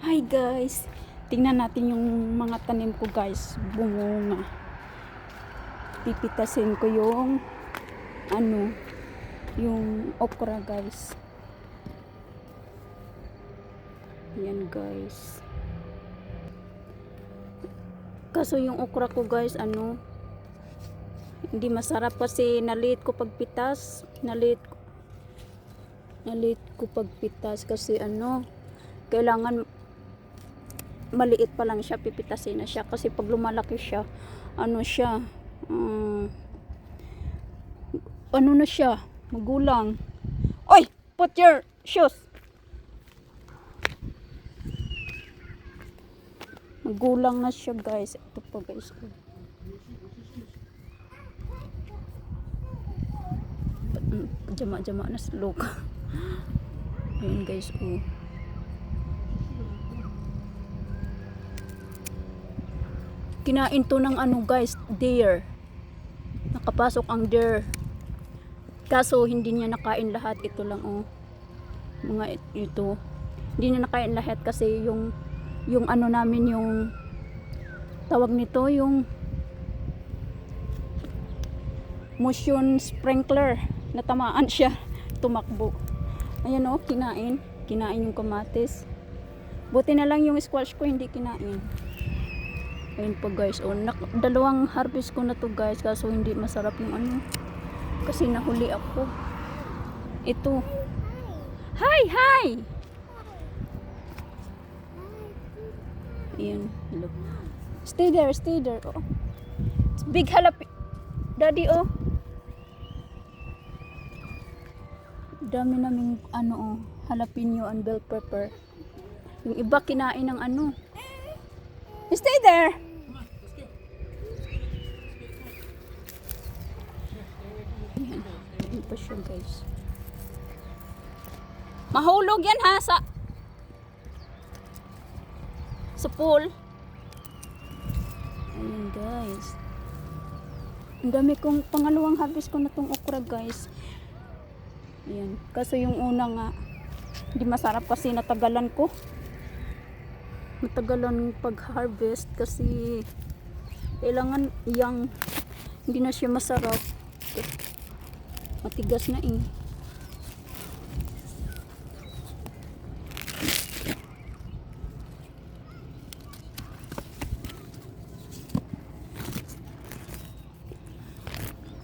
Hi guys! Tingnan natin yung mga tanim ko guys. Bumunga. Pipitasin ko yung ano, yung okra guys. Yan guys. Kaso yung okra ko guys, ano, hindi masarap kasi nalit ko pagpitas. Nalit nalit ko pagpitas kasi ano, kailangan maliit pa lang siya, pipitasin na siya. Kasi pag lumalaki siya, ano siya, um, ano na siya, magulang. Oy, put your shoes. Magulang na siya guys. Ito pa guys. Jama-jama na sa loob. Ayun guys, oh. Kinain to ng ano guys, deer. Nakapasok ang deer. Kaso hindi niya nakain lahat. Ito lang oh. Mga it- ito. Hindi niya nakain lahat kasi yung yung ano namin yung tawag nito yung motion sprinkler natamaan siya tumakbo ayan oh kinain kinain yung kamatis buti na lang yung squash ko hindi kinain ayun po guys oh nak- dalawang harvest ko na to guys kaso hindi masarap yung ano kasi nahuli ako ito hi hi Ayan, hello. Stay there, stay there. Oh. It's big halapi. Daddy, oh. Dami naming ano, oh, jalapeno and bell pepper. Yung iba kinain ng ano. Stay there. Ayan, ayan pa siya guys. Mahulog yan ha sa sa pool. Ayun guys. Ang dami kong pangalawang harvest ko na tong okra guys. Ayan. Kaso yung una nga, hindi masarap kasi natagalan ko. Matagalan pag-harvest kasi kailangan yang hindi na siya masarap. Matigas na eh.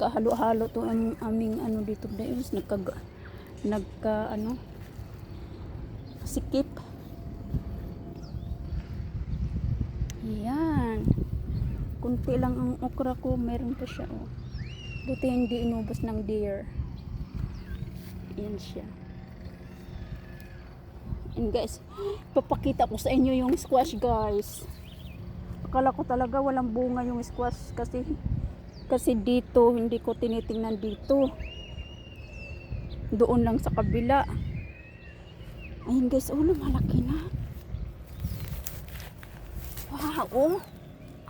kahalo-halo to ang aming ano dito guys nagka nagka ano sikip. Yan kunti lang ang okra ko. Meron pa siya oh buti hindi inubos ng deer yan siya and guys papakita ko sa inyo yung squash guys akala ko talaga walang bunga yung squash kasi kasi dito, hindi ko tinitingnan dito. Doon lang sa kabila. Ayun guys, oh, lumalaki na. Wow, oh.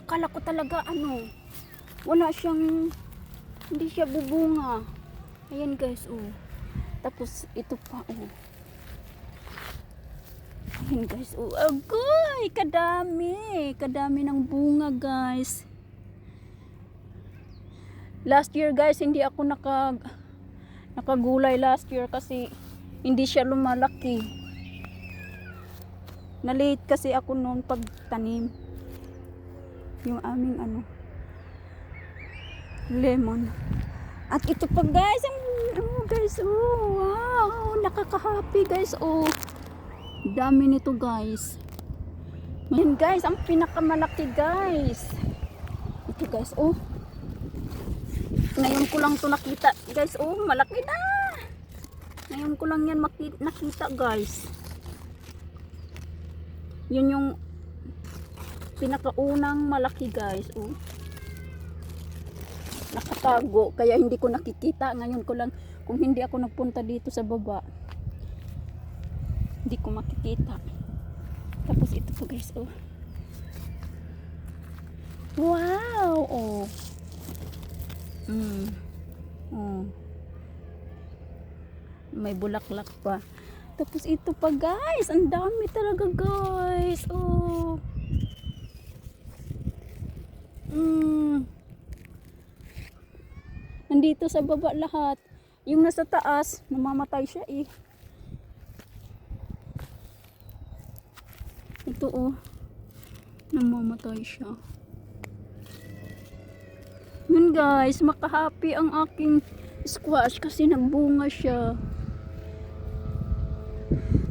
Akala ko talaga, ano, wala siyang, hindi siya bubunga. Ayan guys, oh. Tapos, ito pa, oh. Ayan guys, oh. Agoy, kadami. Kadami ng bunga guys. Last year guys, hindi ako naka nakagulay last year kasi hindi siya lumalaki. Na-late kasi ako noon pagtanim. Yung aming ano lemon. At ito pa guys, ang oh, guys, oh, wow, nakaka-happy guys, oh. Dami nito guys. Yan guys, ang pinakamalaki guys. Ito guys, oh. Ngayon ko lang to nakita. Guys, oh, malaki na. Ngayon ko lang yan nakita, guys. Yun yung pinakaunang malaki, guys. Oh. Nakatago. Kaya hindi ko nakikita. Ngayon ko lang, kung hindi ako nagpunta dito sa baba, hindi ko makikita. Tapos ito po, guys, oh. Wow! Oh. Mm. Oh. May bulaklak pa. Tapos ito pa guys, ang dami talaga guys. Oh. Mm. Nandito sa baba lahat. Yung nasa taas, namamatay siya eh. Ito oh. Namamatay siya. Yun guys, makahappy ang aking squash kasi nagbunga siya.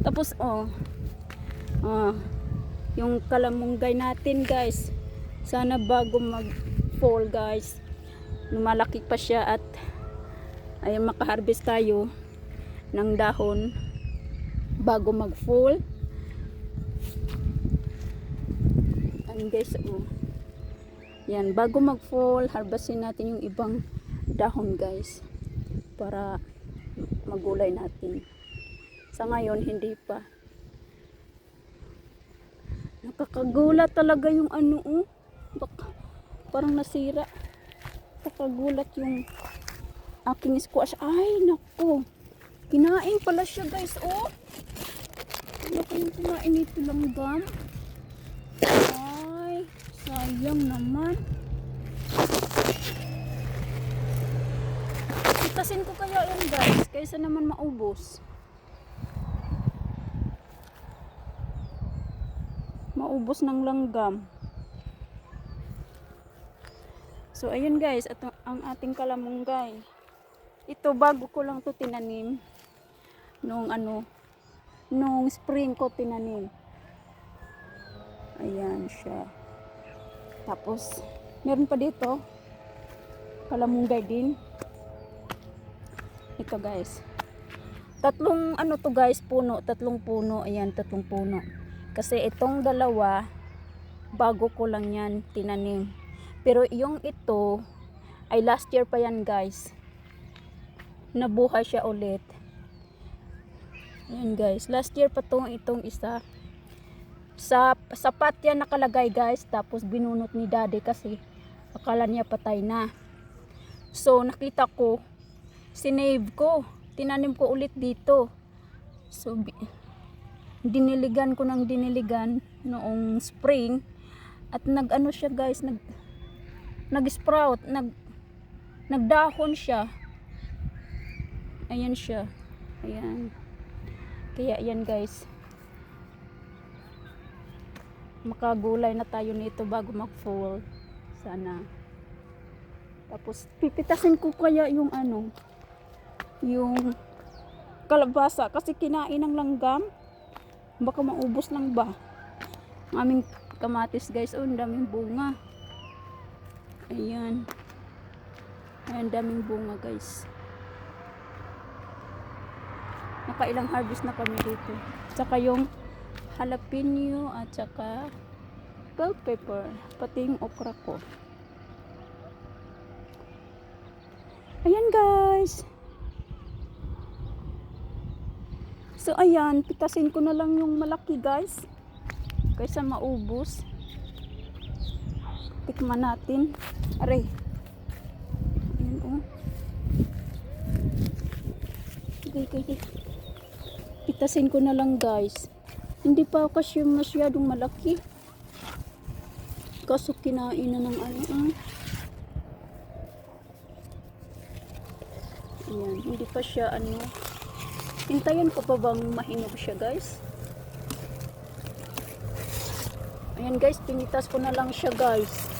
Tapos oh, ah, yung kalamunggay natin guys, sana bago mag fall guys, lumalaki pa siya at ay makaharvest tayo ng dahon bago mag fall. Yan guys, oh. Yan, bago mag fall, harvestin natin yung ibang dahon guys para magulay natin. Sa ngayon, hindi pa. Nakakagulat talaga yung ano, oh. Parang nasira. Nakakagulat yung aking squash. Ay, nako. Kinain pala siya, guys, oh. Ano kayong kumain ito lang, gam? Ay, sayang naman. Itasin ko kaya yan, guys, kaysa naman maubos. maubos ng langgam. So, ayun guys, ito ang ating kalamunggay. Ito, bago ko lang to tinanim. Nung ano, nung spring ko tinanim. Ayan siya. Tapos, meron pa dito, kalamunggay din. Ito guys. Tatlong ano to guys, puno, tatlong puno. Ayan, tatlong puno. Kasi itong dalawa, bago ko lang yan tinanim. Pero yung ito, ay last year pa yan guys. Nabuhay siya ulit. Ayan guys, last year pa tong itong isa. Sa sapat yan nakalagay guys, tapos binunot ni daddy kasi akala niya patay na. So nakita ko, sinave ko, tinanim ko ulit dito. So diniligan ko ng diniligan noong spring at nag-ano siya guys nag nag-sprout nag nagdahon siya. Ayan siya. Ayan. Kaya yan guys. Makagulay na tayo nito bago mag fall sana. Tapos pipitasin ko kaya yung ano yung kalabasa. Kasi kinain ng langgam. Baka maubos lang ba? Ang kamatis guys. Oh ang daming bunga ayan ayan daming bunga guys nakailang harvest na kami dito tsaka yung jalapeno at saka bell pepper pati yung okra ko ayan guys So ayan, pitasin ko na lang yung malaki guys. Kaysa maubos. Tikman natin. Aray. Ayan oh. Okay, okay, okay. Pitasin ko na lang guys. Hindi pa kasi masyadong malaki. Kaso kinain na ng ano ah. Ayan, hindi pa siya ano Hintayin ko pa bang mahinog siya guys? Ayan guys, pinitas ko na lang siya guys.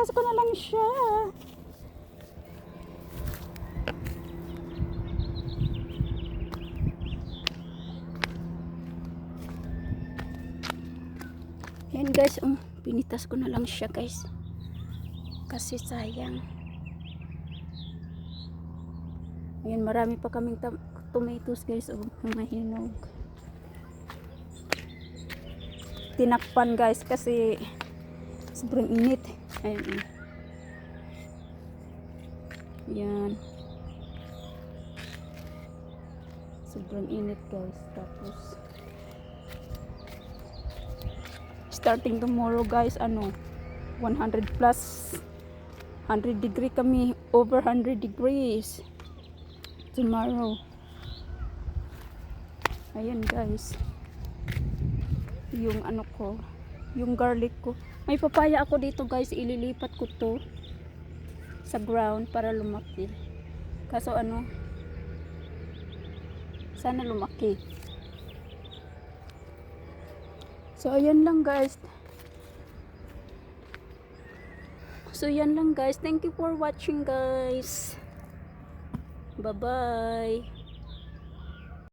Pinitas ko na lang siya. Ayan guys, um, pinitas ko na lang siya guys. Kasi sayang. Ayan marami pa kaming tomatoes guys oh, mga hinog. Tinakpan guys kasi sobrang init ayan oh. ayan sobrang init guys tapos starting tomorrow guys ano 100 plus 100 degree kami. Over 100 degrees. Tomorrow. Ayan guys. Yung ano ko. Yung garlic ko. May papaya ako dito guys. Ililipat ko to sa ground para lumaki. Kaso ano, sana lumaki. So, ayan lang guys. So, yan lang guys. Thank you for watching guys. Bye-bye.